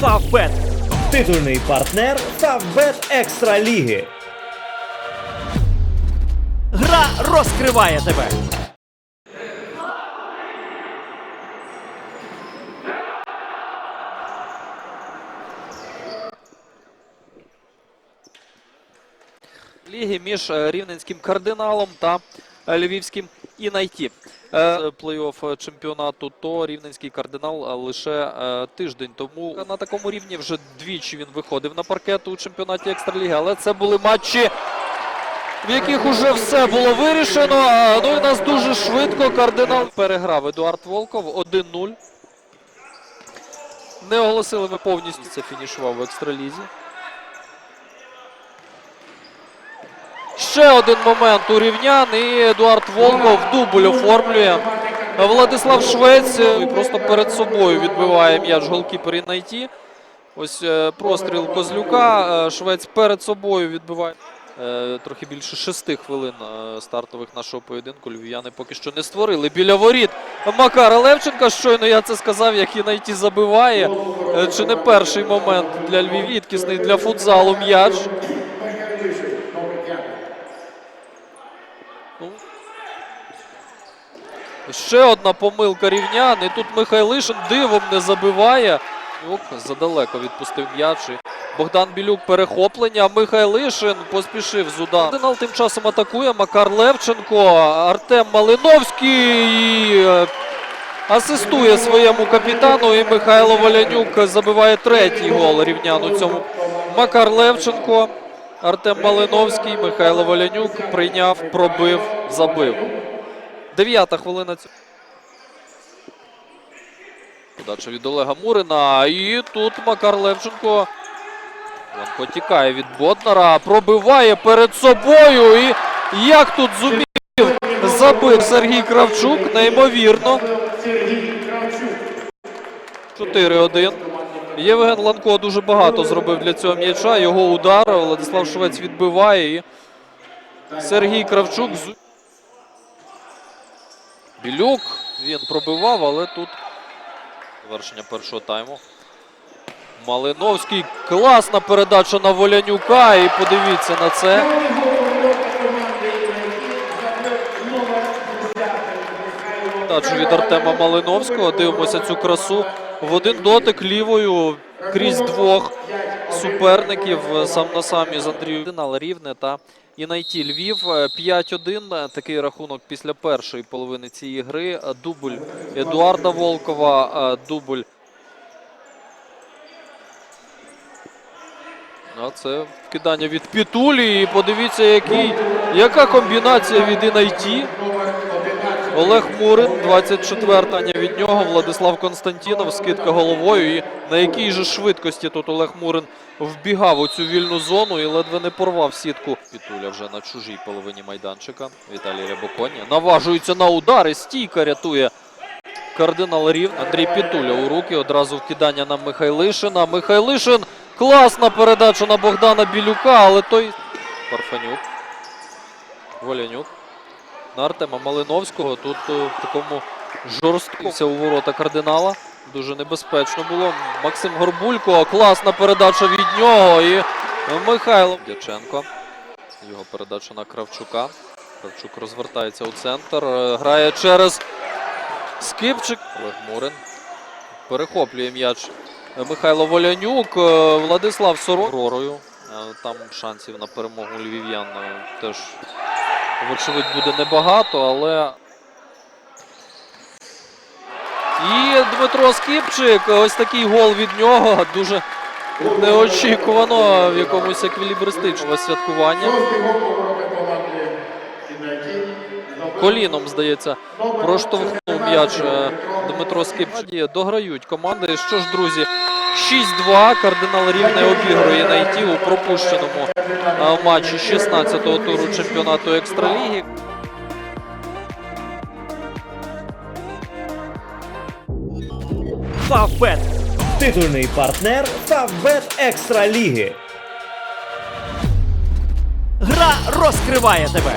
Фавбет. Титульний партнер Фавбет Екстра Ліги. Гра розкриває тебе. ліги між е, рівненським кардиналом та е, львівським інайті. Е, Плей-офф чемпіонату, то рівненський кардинал е, лише е, тиждень тому на такому рівні вже двічі він виходив на паркет у чемпіонаті екстраліги, але це були матчі. В яких уже все було вирішено. Ну і нас дуже швидко кардинал переграв Едуард Волков 1-0. Не оголосили ми повністю. Це фінішував в екстралізі. Ще один момент у рівнян і Едуард Волков дубль оформлює. Владислав Швець е, просто перед собою відбиває м'яч голкіпер Інайті. Ось е, простріл Козлюка. е, Швець перед собою відбиває. Трохи більше шести хвилин стартових нашого поєдинку. Львів'яни поки що не створили. Біля воріт Макара Левченка. Щойно я це сказав, як Інайті забиває. Е, Чи не перший момент для Львів? Рідкісний для футзалу м'яч. Ну, Ще одна помилка рівнян. І тут Михайлишин дивом не забиває. Ок, задалеко відпустив м'яч. Богдан Білюк перехоплення. Михайлишин поспішив з удару. Кардинал тим часом атакує. Макар Левченко. Артем Малиновський е, асистує своєму капітану. І Михайло Волянюк забиває третій гол рівнян у цьому. Макар Левченко. Артем Малиновський, Михайло Волянюк прийняв, пробив, забив. Дев'ята хвилина. Подача від Олега Мурина. І тут Макар Левченко. Ланко тікає від Боднара, пробиває перед собою. І як тут зумів забив Сергій Кравчук, неймовірно. 4-1. Євген Ланко дуже багато зробив для цього м'яча. Його удар Владислав Швець відбиває. І Сергій Кравчук. Білюк. Він пробивав, але тут завершення першого тайму. Малиновський. Класна передача на Волянюка. І подивіться на це. Передачу від Артема Малиновського. Дивимося цю красу. В один дотик лівою крізь двох суперників сам на сам із Андрієм Кардинал Рівне та Інайті Львів. Е, 5-1. Такий рахунок після першої половини цієї гри. Е, Дубль Едуарда Волкова, е, дубль. А це вкидання від Пітулі. І подивіться, який, яка комбінація від Інайті. Олег Мурин, 24 від нього. Владислав Константінов, скидка головою. І на якій же швидкості тут Олег Мурин вбігав у цю вільну зону і ледве не порвав сітку. Пітуля вже на чужій половині майданчика. Віталій Рябоконі наважується на удари. Стійка рятує кардинал Рів. Андрій Пітуля у руки. Одразу вкидання на Михайлишина. Михайлишин. Класна передача на Богдана Білюка, але той. Парфанюк. Волянюк на Артема Малиновського. Тут е, в такому жорсткився у ворота кардинала. Дуже небезпечно було. Максим Горбулько. Класна передача від нього. І Михайло Дяченко. Його передача на Кравчука. Кравчук розвертається у центр. е, Грає через Скипчик. Олег Мурин. Перехоплює м'яч Михайло Волянюк. е, Владислав Соророю. Там шансів на перемогу львів'ян теж вочевидь буде небагато, але. І Дмитро Скіпчик. Ось такий гол від нього. Дуже неочікувано в якомусь еквілібристичному святкування. Коліном, здається, проштовхнув м'яч е, Дмитро Скипчик. Дограють команди. Що ж, друзі, 6-2. Кардинал Рівне обігрує найти у пропущеному матчі 16-го туру чемпіонату Екстраліги. Фавбет. Титульний партнер Фавбет Екстра Ліги. Гра розкриває тебе.